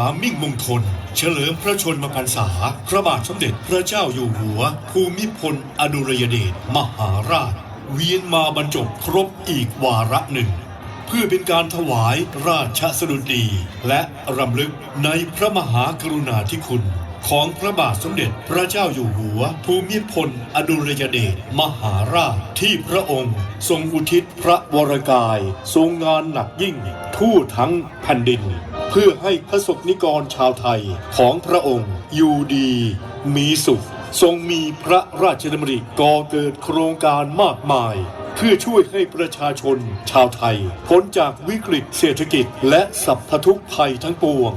ามิ่งมงคล เฉลิมพระชนมพรรษา พระบาทสมเด็จพระเจ้าอยู่หัว ภูมิพลอดุลยเดชมหาราช เวียนมาบรรจบครบอีกวาระหนึ่ง เพื่อเป็นการถวายราชสดุดี และรำลึกในพระมหากรุณาธิคุณ ของพระบาทสมเด็จพระเจ้าอยู่หัว ภูมิพลอดุลยเดชมหาราชที่พระองค์ ทรงอุทิศพระวรกาย ทรงงานหนักยิ่ง ทั่วทั้งแผ่นดิน พื่อให้พระสกนิกรชาวไทยของพระองค์อยู่ดี มีสุข ทรงมีพระราชดำริก่อเกิดโครงการมากมาย เพื่อช่วยให้ประชาชนชาวไทยพ้นจากวิกฤตเศรษฐกิจและสัพพทุกภัยทั้งปวง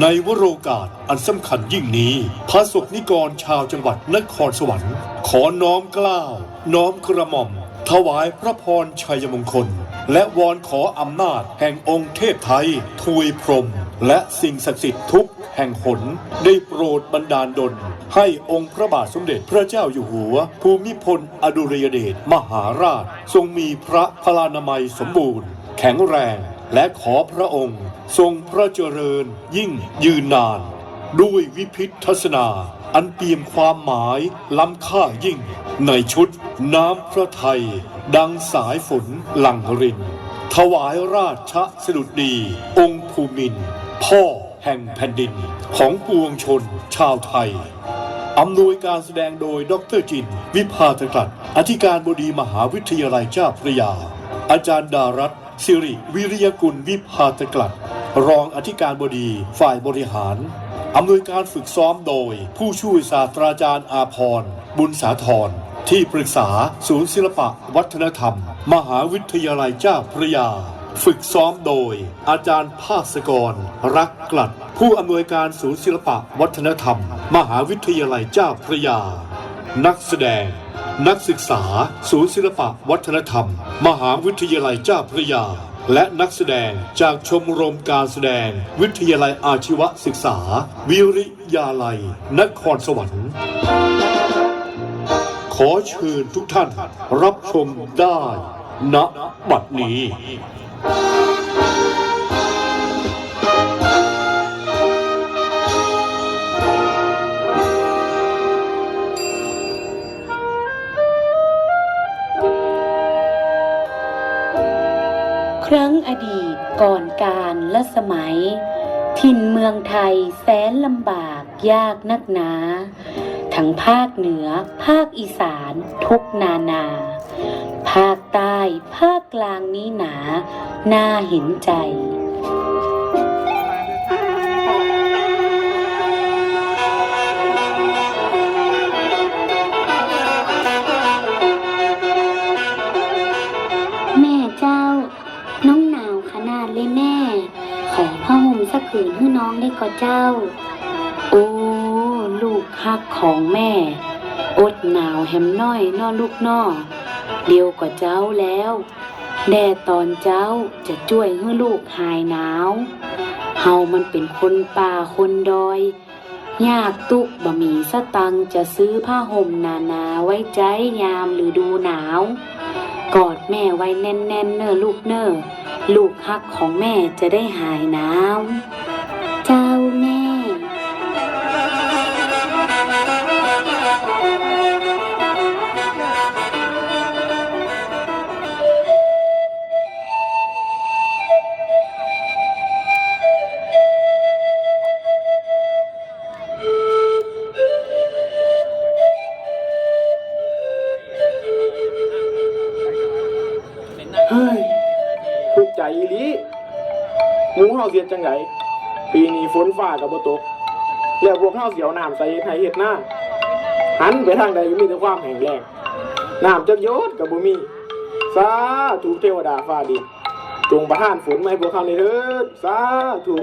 ในวโรกาสอันสำคัญยิ่งนี้ พระสกนิกรชาวจังหวัดนครสวรรค์ ขอน้อมกล้าว น้อมกระหม่อม ถวายพระพรชัยมงคล และวอนขออำนาจแห่งองค์เทพไทยทวยพรม และสิ่งศักดิ์สิทธิ์ทุกแห่งหนได้โปรดบันดาลดล ให้องค์พระบาทสมเด็จพระเจ้าอยู่หัว ภูมิพลอดุลยเดชมหาราช ทรงมีพระพลานามัยสมบูรณ์ แข็งแรง และขอพระองค์ ทรงพระเจริญยิ่งยืนนาน ด้วยวิพิธทัศนา อันเปี่ยมความหมายล้ำค่ายิ่ง ในชุดน้ำพระไทย ดังสายฝนหลังริน ถวายราชสดุดี องค์ภูมิน พ่อแห่งแผ่นดินของปวงชนชาวไทยอำนวยการแสดงโดยดรจิน วิพาธกลัดอธิการบดีมหาวิทยาลัยเจ้าพระยา อาจารย์ดารัตสิริวิริยกุลวิพาธกลัดรองอธิการบดีฝ่ายบริหารอำนวยการฝึกซ้อมโดย ผู้ช่วยศาสตราจารย์อาพร บุญสาธรที่ปรึกษาศูนย์ศิลปะวัฒนธรรม มหาวิทยาลัยเจ้าพระยา ฝึกซ้อมโดย อาจารย์ภาสกร รักกลัด ผู้อำนวยการศูนย์ศิลปะวัฒนธรรม มหาวิทยาลัยเจ้าพระยา นักแสดง นักศึกษา ศูนย์ศิลปะวัฒนธรรม มหาวิทยาลัยเจ้าพระยา และนักแสดงจากชมรมการแสดง วิทยาลัยอาชีวศึกษา วิริยาลัย นครสวรรค์ ขอเชิญทุกท่านรับชมได้ณบัดนี้ครั้งอดีตก่อนการและสมัย ถิ่นเมืองไทยแสนลำบากยากนักหนา ทั้งภาคเหนือ ภาคอีสาน ทุกนานา ภาคใต้ ภาคกลางนี้หนา น่าเห็นใจแม่เจ้าน้องหนาวขนาดเลยแม่ ขอผ้าห่มสักผืนให้น้องได้ก็เจ้า ฮักของแม่ อดหนาวแหมน้อยนอลูกนอเดียวกว่าเจ้าแล้วแด่ตอนเจ้าจะช่วยให้ลูกหายหนาว เฮามันเป็นคนป่าคนดอย ยากตุกบะหมี่สตังจะซื้อผ้าห่มหนาไว้ใจยามหรือดูหนาว กอดแม่ไว้แน่นๆเนอลูกเนอลูกฮักของแม่จะได้หายหนาว อีหลีหมูเฮาเสียจังไงปีนี้ฝนฟ้ากับบ่ตกแล้วพวกเฮาเสียวน้ำใส่ไผเฮ็ดหน้าหันไปทางใดก็มีแต่ความแห้งแล้งน้ำจักยศกับบ่มีสาธุเทวดาฟ้าดินจงประทานฝนมาให้พวกเขาในเถิดสาธุ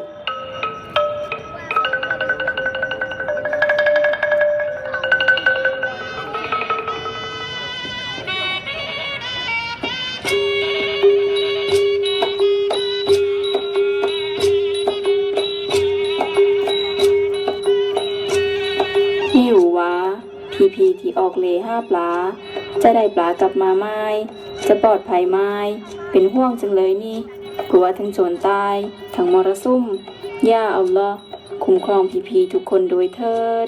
ออกเลห้าปลา จะได้ปลากลับมาไม้จะปลอดภัยไม้เป็นห่วงจังเลยนี่ กลัวทั้งโจรตาย ทั้งมรสุมย่าเอาละคุ้มครองพีพีทุกคนโดยเทิด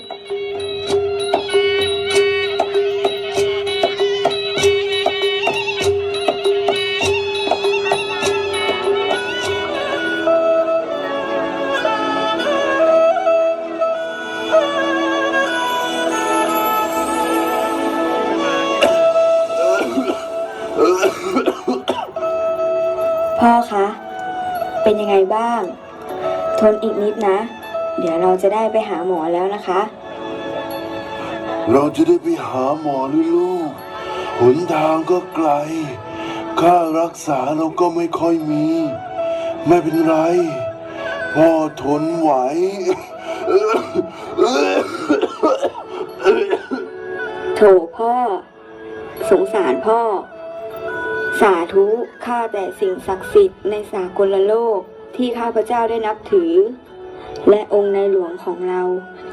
ยังไงบ้าง ทนอีกนิดนะ เดี๋ยวเราจะได้ไปหาหมอแล้วนะคะ เราจะได้ไปหาหมอหรือลูกหนทางก็ไกล ค่ารักษาเราก็ไม่ค่อยมี ไม่เป็นไร พ่อทนไหว โถพ่อ สงสารพ่อ สาธุข้าแต่สิ่งศักดิ์สิทธิ์ในสากลโลก ที่ข้าพเจ้าได้นับถือ และองค์ในหลวงของเรา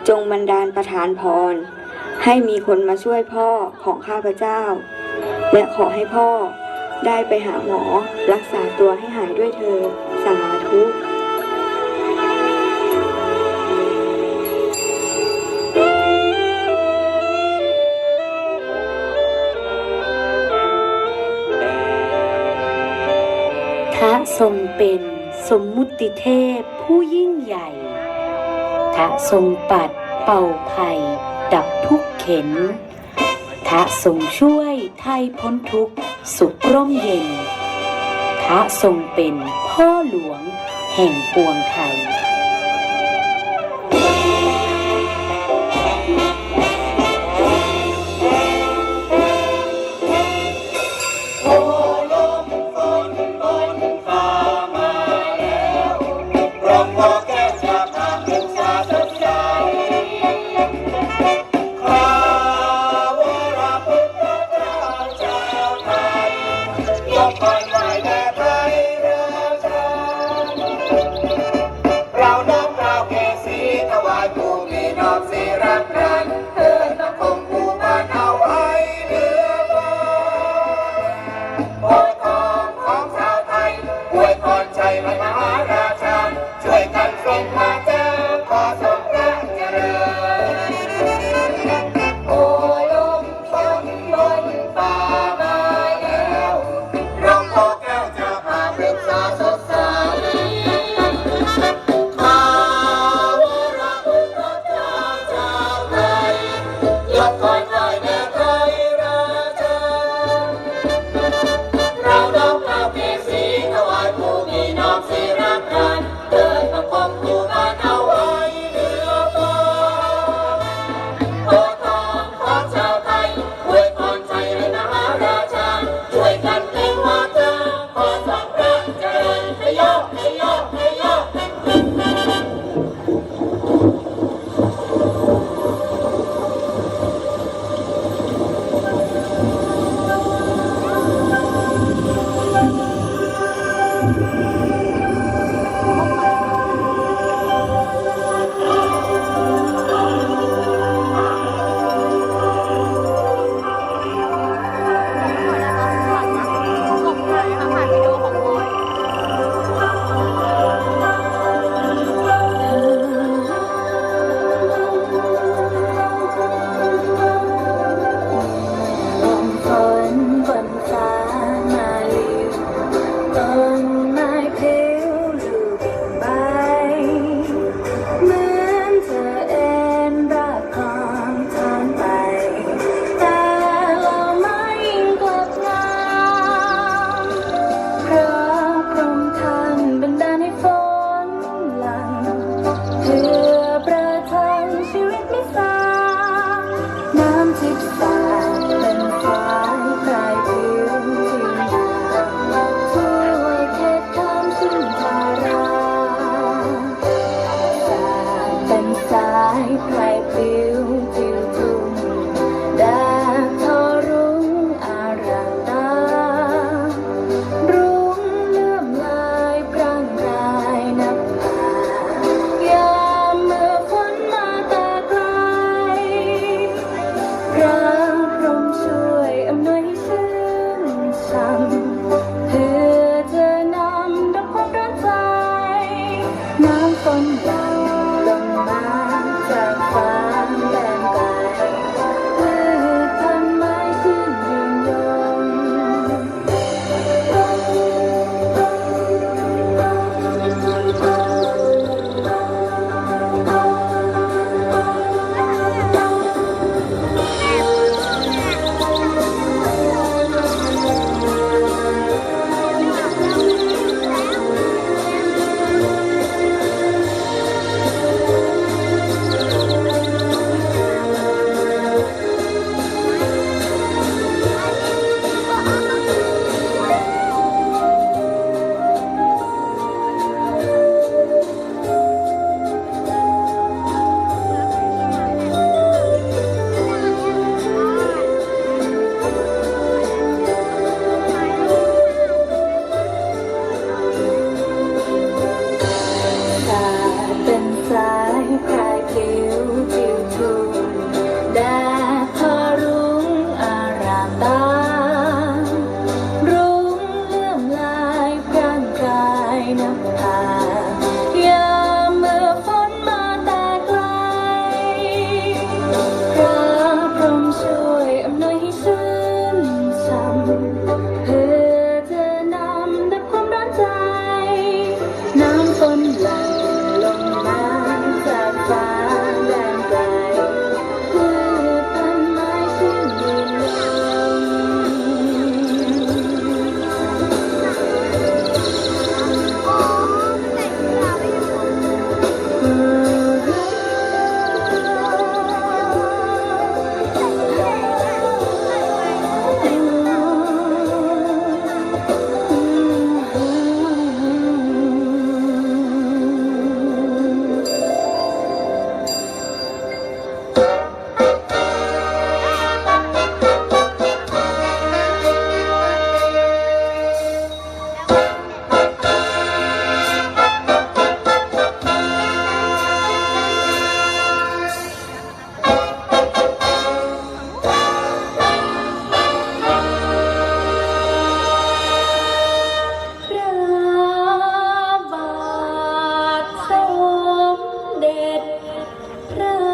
จงบันดาลประทานพร ให้มีคนมาช่วยพ่อของข้าพเจ้า และขอให้พ่อได้ไปหาหมอรักษาตัวให้หายด้วยเธอสาธุทะทรงเป็น สมมุติเทพผู้ยิ่งใหญ่ทะทรงปัดเป่าภัย ดับทุกเข็นทะทรงช่วยไทยพ้นทุกสุขร่มเย็นทะทรงเป็นพ่อหลวงแห่งปวงไทย พ